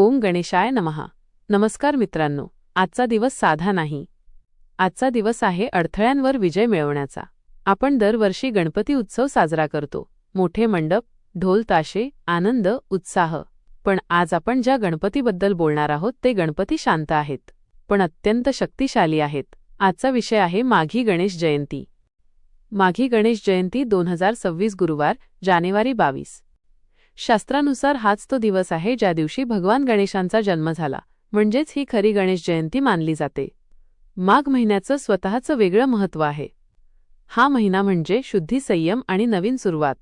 ओम गणेशाय नमहा नमस्कार मित्रांनो आजचा दिवस साधा नाही. आजचा दिवस आहे अडथळ्यांवर विजय मिळवण्याचा. आपण दरवर्षी गणपती उत्सव साजरा करतो. मोठे मंडप ढोल ताशे आनंद उत्साह. पण आज आपण ज्या गणपतीबद्दल बोलणार आहोत ते गणपती शांत आहेत. पण अत्यंत शक्तिशाली आहेत. आजचा विषय आहे माघी गणेश जयंती. माघी गणेश जयंती दोन हजार सव्वीस गुरुवार जानेवारी बावीस. शास्त्रानुसार हाच तो दिवस आहे ज्या दिवशी भगवान गणेशांचा जन्म झाला म्हणजेच ही खरी गणेश जयंती मानली जाते. माघ महिन्याचं स्वतःचं वेगळं महत्त्व आहे. हा महिना म्हणजे शुद्धी संयम आणि नवीन सुरुवात.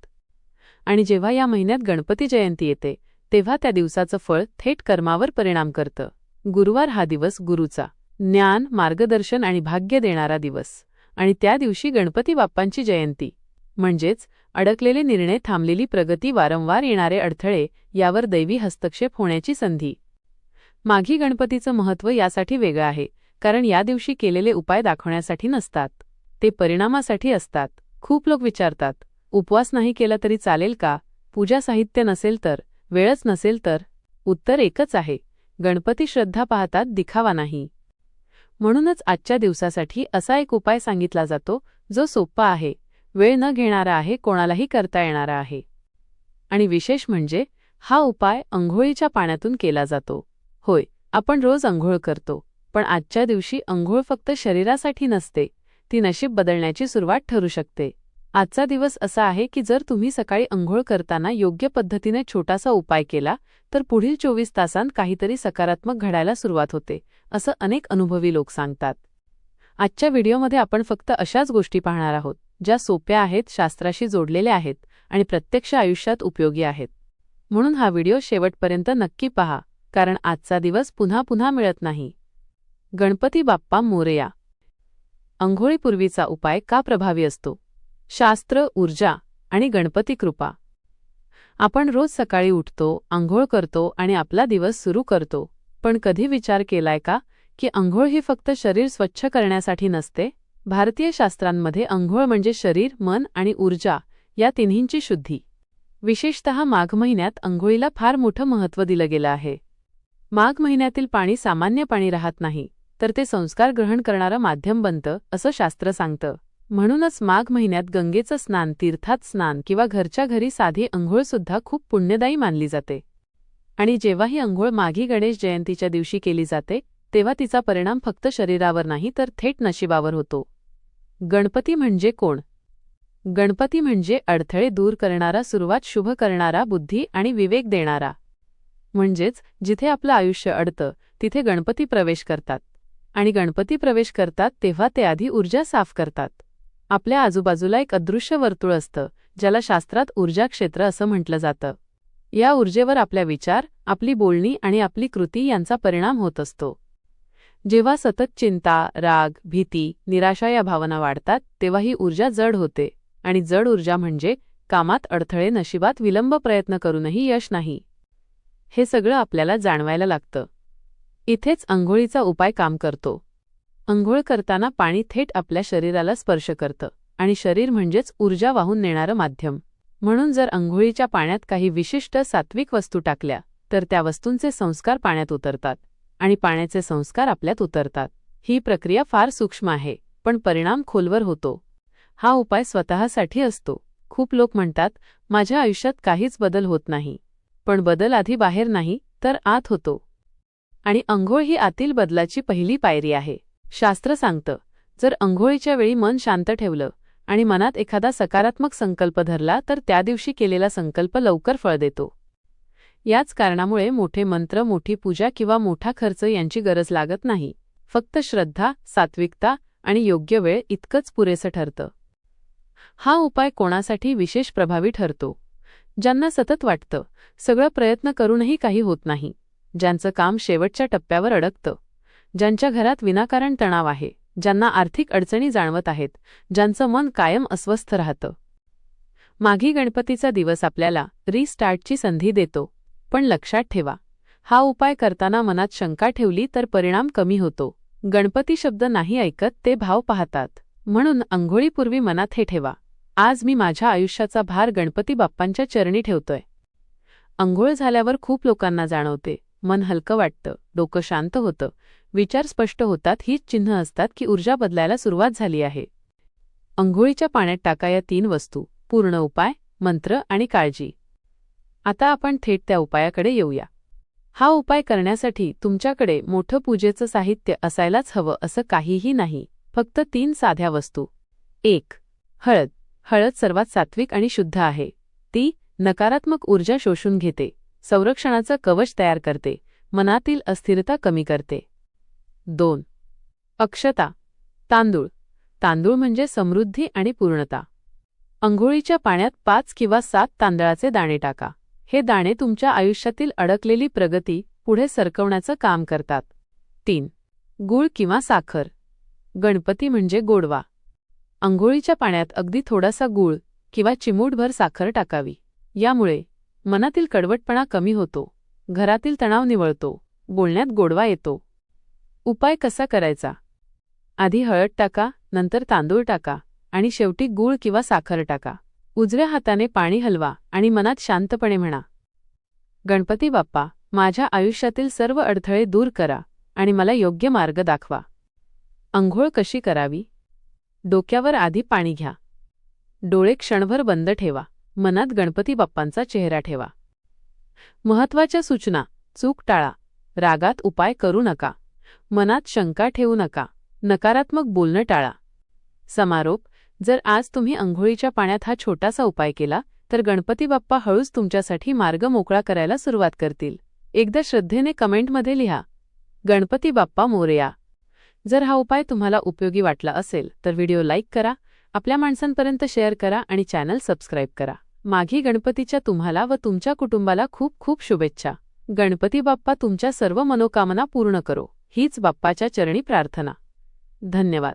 आणि जेव्हा या महिन्यात गणपती जयंती येते तेव्हा त्या दिवसाचं फळ थेट कर्मावर परिणाम करतं. गुरुवार हा दिवस गुरुचा ज्ञान मार्गदर्शन आणि भाग्य देणारा दिवस. आणि त्या दिवशी गणपती बाप्पांची जयंती म्हणजेच अडकलेले निर्णय थांबलेली प्रगती वारंवार येणारे अडथळे यावर दैवी हस्तक्षेप होण्याची संधी. माघी गणपतीचं महत्त्व यासाठी वेगळं आहे कारण या दिवशी केलेले उपाय दाखवण्यासाठी नसतात. ते परिणामासाठी असतात. खूप लोक विचारतात उपवास नाही केला तरी चालेल का? पूजा साहित्य नसेल तर? वेळच नसेल तर? उत्तर एकच आहे गणपती श्रद्धा पाहतात दिखावा नाही. म्हणूनच आजच्या दिवसासाठी असा एक उपाय सांगितला जातो जो सोप्पा आहे. वेळ न घेणारा आहे कोणालाही करता येणारा आहे. आणि विशेष म्हणजे हा उपाय अंघोळीच्या पाण्यातून केला जातो. होय आपण रोज अंघोळ करतो पण आजच्या दिवशी अंघोळ फक्त शरीरासाठी नसते ती नशीब बदलण्याची सुरुवात ठरू शकते. आजचा दिवस असा आहे की जर तुम्ही सकाळी अंघोळ करताना योग्य पद्धतीने छोटासा उपाय केला तर पुढील चोवीस तासांत काहीतरी सकारात्मक घडायला सुरुवात होते असं अनेक अनुभवी लोक सांगतात. आजच्या व्हिडिओमध्ये आपण फक्त अशाच गोष्टी पाहणार आहोत. ज्या सोप्या आहेत शास्त्राशी जोडलेल्या आहेत आणि प्रत्यक्ष आयुष्यात उपयोगी आहेत. म्हणून हा व्हिडिओ शेवटपर्यंत नक्की पहा कारण आजचा दिवस पुन्हा पुन्हा मिळत नाही. गणपती बाप्पा मोरया. अंघोळीपूर्वीचा उपाय का प्रभावी असतो? शास्त्र ऊर्जा आणि गणपती कृपा. आपण रोज सकाळी उठतो आंघोळ करतो आणि आपला दिवस सुरू करतो. पण कधी विचार केलाय का की आंघोळ ही फक्त शरीर स्वच्छ करण्यासाठी नसते? भारतीय शास्त्रांमध्ये अंघोळ म्हणजे शरीर मन आणि ऊर्जा या तिन्हींची शुद्धी. विशेषत माघ महिन्यात अंघोळीला फार मोठं महत्त्व दिलं गेलं आहे. माघ महिन्यातील पाणी सामान्य पाणी राहत नाही तर ते संस्कार ग्रहण करणारं माध्यम बनतं असं शास्त्र सांगतं. म्हणूनच माघ महिन्यात गंगेचं स्नान तीर्थात स्नान किंवा घरच्या घरी साधी अंघोळसुद्धा खूप पुण्यदायी मानली जाते. आणि जेव्हा ही अंघोळ माघी गणेश जयंतीच्या दिवशी केली जाते तेव्हा तिचा परिणाम फक्त शरीरावर नाही तर थेट नशिबावर होतो. गणपती म्हणजे कोण? गणपती म्हणजे अडथळे दूर करणारा सुरुवात शुभ करणारा बुद्धी आणि विवेक देणारा. म्हणजेच जिथे आपलं आयुष्य अडतं तिथे गणपती प्रवेश करतात. आणि गणपती प्रवेश करतात तेव्हा ते आधी ऊर्जा साफ करतात. आपल्या आजूबाजूला एक अदृश्य वर्तुळ असतं ज्याला शास्त्रात ऊर्जा क्षेत्र असं म्हटलं जातं. या ऊर्जेवर आपल्या विचार आपली बोलणी आणि आपली कृती यांचा परिणाम होत असतो. जेव्हा सतत चिंता राग भीती निराशा या भावना वाढतात तेव्हा ही ऊर्जा जड होते. आणि जड ऊर्जा म्हणजे कामात अडथळे नशिबात विलंब प्रयत्न करूनही यश नाही. हे सगळं आपल्याला जाणवायला लागतं. इथेच अंघोळीचा उपाय काम करतो. अंघोळ करताना पाणी थेट आपल्या शरीराला स्पर्श करतं. आणि शरीर म्हणजेच ऊर्जा वाहून नेणारं माध्यम. म्हणून जर अंघोळीच्या पाण्यात काही विशिष्ट सात्विक वस्तू टाकल्या तर त्या वस्तूंचे संस्कार पाण्यात उतरतात. आणि पाण्याचे संस्कार आपल्यात उतरतात. ही प्रक्रिया फार सूक्ष्म आहे पण परिणाम खोलवर होतो. हा उपाय स्वतःसाठी असतो. खूप लोक म्हणतात माझ्या आयुष्यात काहीच बदल होत नाही. पण बदल आधी बाहेर नाही तर आत होतो. आणि अंघोळ ही आतील बदलाची पहिली पायरी आहे. शास्त्र सांगतं जर अंघोळीच्या वेळी मन शांत ठेवलं आणि मनात एखादा सकारात्मक संकल्प धरला तर त्या दिवशी केलेला संकल्प लवकर फळ देतो. याच कारणामुळे मोठे मंत्र मोठी पूजा किंवा मोठा खर्च यांची गरज लागत नाही. फक्त श्रद्धा सात्विकता आणि योग्य वेळ इतकंच पुरेसं ठरतं. हा उपाय कोणासाठी विशेष प्रभावी ठरतो? ज्यांना सतत वाटतं सगळं प्रयत्न करूनही काही होत नाही. ज्यांचं काम शेवटच्या टप्प्यावर अडकतं. ज्यांच्या घरात विनाकारण तणाव आहे ज्यांना आर्थिक अडचणी जाणवत आहेत ज्यांचं मन कायम अस्वस्थ राहतं. माघी गणपतीचा दिवस आपल्याला रिस्टार्टची संधी देतो. पण लक्षात ठेवा. हा उपाय करताना मनात शंका ठेवली तर परिणाम कमी होतो. गणपती शब्द नाही ऐकत ते भाव पाहतात. म्हणून आंघोळीपूर्वी मनात हे ठेवा. आज मी माझ्या आयुष्याचा भार गणपती बाप्पांच्या चरणी ठेवतोय. अंघोळ झाल्यावर खूप लोकांना जाणवते. मन हलकं वाटतं. डोकं शांत होतं. विचार स्पष्ट होतात. हीच चिन्ह असतात की ऊर्जा बदलायला सुरुवात झाली आहे. अंघोळीच्या पाण्यात टाका या तीन वस्तू. पूर्ण उपाय मंत्र आणि काळजी. आता आपण थेट त्या उपायाकडे येऊया. हा उपाय करण्यासाठी तुमच्याकडे मोठं पूजेचं साहित्य असायलाच हवं असं काहीही नाही फक्त तीन साध्या वस्तू. एक हळद. हळद सर्वात सात्विक आणि शुद्ध आहे. ती नकारात्मक ऊर्जा शोषून घेते संरक्षणाचं कवच तयार करते मनातील अस्थिरता कमी करते. दोन अक्षता. तांदूळ. तांदूळ म्हणजे समृद्धी आणि पूर्णता. अंघोळीच्या पाण्यात पाच किंवा सात तांदळाचे दाणे टाका. हे दाणे तुमच्या आयुष्यातील अडकलेली प्रगती पुढे सरकवण्याचं काम करतात. तीन. गूळ किंवा साखर. गणपती म्हणजे गोडवा. अंघोळीच्या पाण्यात अगदी थोडासा गूळ किंवा चिमूटभर साखर टाकावी. यामुळे मनातील कडवटपणा कमी होतो. घरातील तणाव निवळतो. बोलण्यात गोडवा येतो. उपाय कसा करायचा? आधी हळद टाका नंतर तांदूळ टाका आणि शेवटी गूळ किंवा साखर टाका. उजव्या हाताने पाणी हलवा आणि मनात शांतपणे म्हणा. गणपती बाप्पा माझ्या आयुष्यातील सर्व अडथळे दूर करा आणि मला योग्य मार्ग दाखवा. अंघोळ कशी करावी? डोक्यावर आधी पाणी घ्या. डोळे क्षणभर बंद ठेवा. मनात गणपती बाप्पांचा चेहरा ठेवा. महत्त्वाच्या सूचना. चूक टाळा. रागात उपाय करू नका. मनात शंका ठेवू नका. नकारात्मक बोलणं टाळा. समारोप. जर आज तुम्ही अंघोळीच्या पाण्यात हा छोटासा उपाय केला तर गणपती बाप्पा हळूच तुमच्यासाठी मार्ग मोकळा करायला सुरुवात करतील. एकदा श्रद्धेने कमेंटमध्ये लिहा गणपती बाप्पा मोरया जर हा उपाय तुम्हाला उपयोगी वाटला असेल तर व्हिडिओ लाईक करा आपल्या माणसांपर्यंत शेअर करा आणि चॅनल सबस्क्राईब करा. माघी गणपतीच्या तुम्हाला व तुमच्या कुटुंबाला खूप खूप शुभेच्छा. गणपती बाप्पा तुमच्या सर्व मनोकामना पूर्ण करो. हीच बाप्पाच्या चरणी प्रार्थना. धन्यवाद.